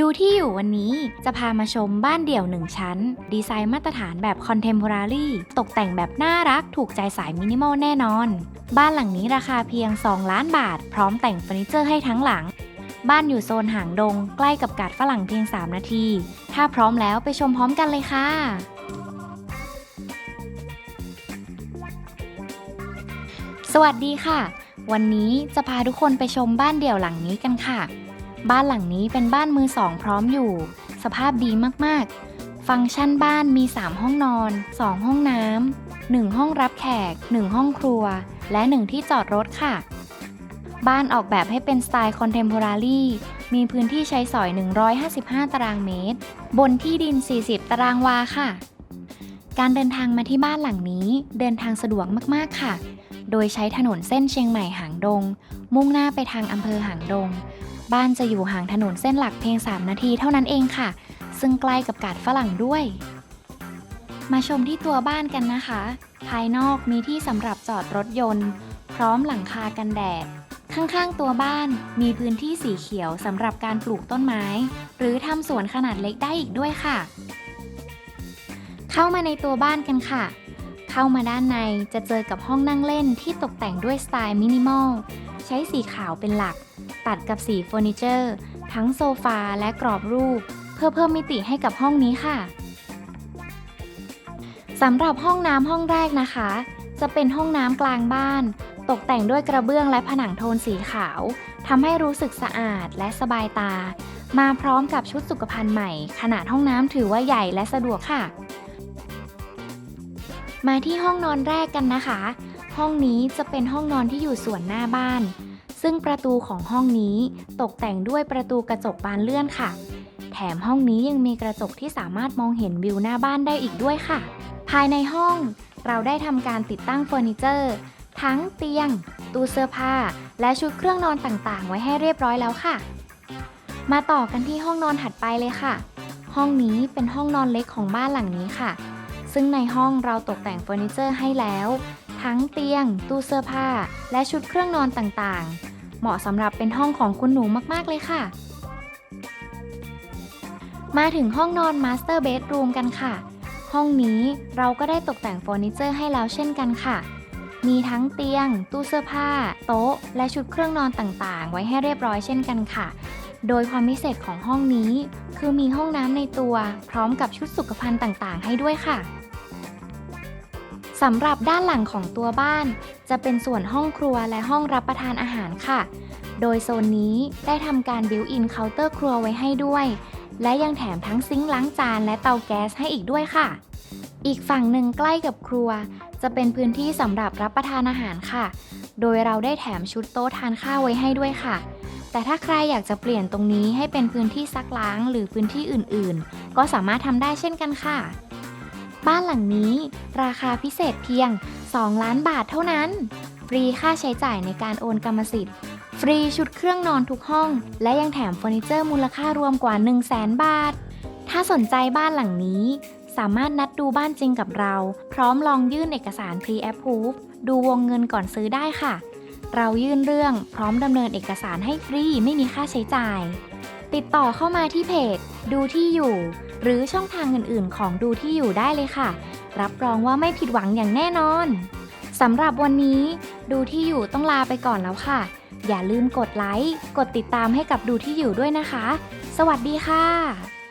ดูที่อยู่วันนี้จะพามาชมบ้านเดี่ยวหนึ่งชั้น ดีไซน์มาตรฐานแบบคอนเทม p o r a r y ตกแต่งแบบน่ารักถูกใจสายมินิมอลแน่นอน บ้านหลังนี้ราคาเพียง 2 ล้านบาท พร้อมแต่งเฟอร์นิเจอร์ให้ทั้งหลัง บ้านอยู่โซนหางดง ใกล้กับกาดฝรั่งเพียง 3 นาที ถ้าพร้อมแล้วไปชมพร้อมกันเลยค่ะสวัสดีค่ะ วันนี้จะพาทุกคนไปชมบ้านเดี่ยวหลังนี้กันค่ะ บ้านหลังนี้เป็นบ้านมือสองพร้อมอยู่ สภาพดีมากๆ ฟังก์ชันบ้านมี 3 ห้องนอน 2 ห้องน้ำ 1 ห้องรับแขก 1 ห้องครัว และ 1 ที่จอดรถค่ะ บ้านออกแบบให้เป็นสไตล์คอนเทม p o r a r y มีพื้นที่ใช้สอย 155 ตารางเมตร บนที่ดิน 40 ตารางวาค่ะ การเดินทางมาที่บ้านหลังนี้เดินทางสะดวกมากๆค่ะ โดยใช้ถนนเส้นเชียงใหม่หางดง มุ่งหน้าไปทางอำเภอหางดง บ้านจะอยู่ห่างถนนเส้นหลักเพียง 3 นาทีเท่านั้นเองค่ะ ซึ่งใกล้กับกาดฝรั่งด้วย มาชมที่ตัวบ้านกันนะคะ ภายนอกมีที่สำหรับจอดรถยนต์ พร้อมหลังคากันแดด ข้างๆตัวบ้านมีพื้นที่สีเขียวสำหรับการปลูกต้นไม้ หรือทำสวนขนาดเล็กได้อีกด้วยค่ะ เข้ามาในตัวบ้านกันค่ะ เข้ามาด้านในจะเจอกับห้องนั่งเล่นที่ตกแต่งด้วยสไตล์มินิมอล ช้สีขาวเป็นหลัก ตัดกับสีเฟอร์นิเจอร์ ทั้งโซฟาและกรอบรูป เพื่อเพิ่มมิติให้กับห้องนี้ค่ะสำหรับห้องน้ำห้องแรกนะคะ จะเป็นห้องน้ำกลางบ้าน ตกแต่งด้วยกระเบื้องและผนังโทนสีขาวทำให้รู้สึกสะอาดและสบายตา มาพร้อมกับชุดสุขภัณฑ์ใหม่ ขนาดห้องน้ำถือว่าใหญ่และสะดวกค่ะ มาที่ห้องนอนแรกกันนะคะ ห้องนี้จะเป็นห้องนอนที่อยู่ส่วนหน้าบ้าน ซึ่งประตูของห้องนี้ตกแต่งด้วยประตูกระจกบานเลื่อนค่ะ แถมห้องนี้ยังมีกระจกที่สามารถมองเห็นวิวหน้าบ้านได้อีกด้วยค่ะ ภายในห้องเราได้ทำการติดตั้งเฟอร์นิเจอร์ ทั้งเตียง ตู้เสื้อผ้า และชุดเครื่องนอนต่างๆ ไว้ให้เรียบร้อยแล้วค่ะ มาต่อกันที่ห้องนอนถัดไปเลยค่ะ ห้องนี้เป็นห้องนอนเล็กของบ้านหลังนี้ค่ะ ซึ่งในห้องเราตกแต่งเฟอร์นิเจอร์ให้แล้ว ทั้งเตียง ตู้เสื้อผ้า และชุดเครื่องนอนต่างๆ เหมาะสำหรับเป็นห้องของคุณหนูมากๆเลยค่ะ มาถึงห้องนอนมาสเตอร์เบดรูมกันค่ะ ห้องนี้เราก็ได้ตกแต่งเฟอร์นิเจอร์ให้แล้วเช่นกันค่ะ มีทั้งเตียง ตู้เสื้อผ้า โต๊ะ และชุดเครื่องนอนต่างๆ ไว้ให้เรียบร้อยเช่นกันค่ะ โดยความพิเศษของห้องนี้ คือมีห้องน้ำในตัว พร้อมกับชุดสุขภัณฑ์ต่างๆ ให้ด้วยค่ะ สำหรับด้านหลังของตัวบ้าน จะเป็นส่วนห้องครัวและห้องรับประทานอาหารค่ะ โดยโซนนี้ได้ทำการบิวอินเคาน์เตอร์ครัวไว้ให้ด้วย และยังแถมทั้งซิงค์ล้างจานและเตาแก๊สให้อีกด้วยค่ะ อีกฝั่งหนึ่งใกล้กับครัว จะเป็นพื้นที่สำหรับรับประทานอาหารค่ะ โดยเราได้แถมชุดโต๊ะทานข้าวไว้ให้ด้วยค่ะ แต่ถ้าใครอยากจะเปลี่ยนตรงนี้ให้เป็นพื้นที่ซักล้างหรือพื้นที่อื่นๆ ก็สามารถทำได้เช่นกันค่ะ บ้านหลังนี้ ราคาพิเศษเพียง 2 ล้านบาทเท่านั้น ฟรีค่าใช้จ่ายในการโอนกรรมสิทธิ์ ฟรีชุดเครื่องนอนทุกห้อง และยังแถมเฟอร์นิเจอร์มูลค่ารวมกว่า 1 0 0 0 0แสนบาท ถ้าสนใจบ้านหลังนี้ สามารถนัดดูบ้านจริงกับเรา พร้อมลองยื่นเอกสาร Pre-Approve ดูวงเงินก่อนซื้อได้ค่ะ เรายื่นเรื่องพร้อมดำเนินเอกสารให้ฟรีไม่มีค่าใช้จ่าย ติดต่อเข้ามาที่เพจ ดูที่อยู่ หรือช่องทางอื่นๆ ของดูที่อยู่ได้เลยค่ะ รับรองว่าไม่ผิดหวังอย่างแน่นอนสำหรับวันนี้ดูที่อยู่ต้องลาไปก่อนแล้วค่ะ อย่าลืมกดไลค์ กดติดตามให้กับดูที่อยู่ด้วยนะคะ สวัสดีค่ะ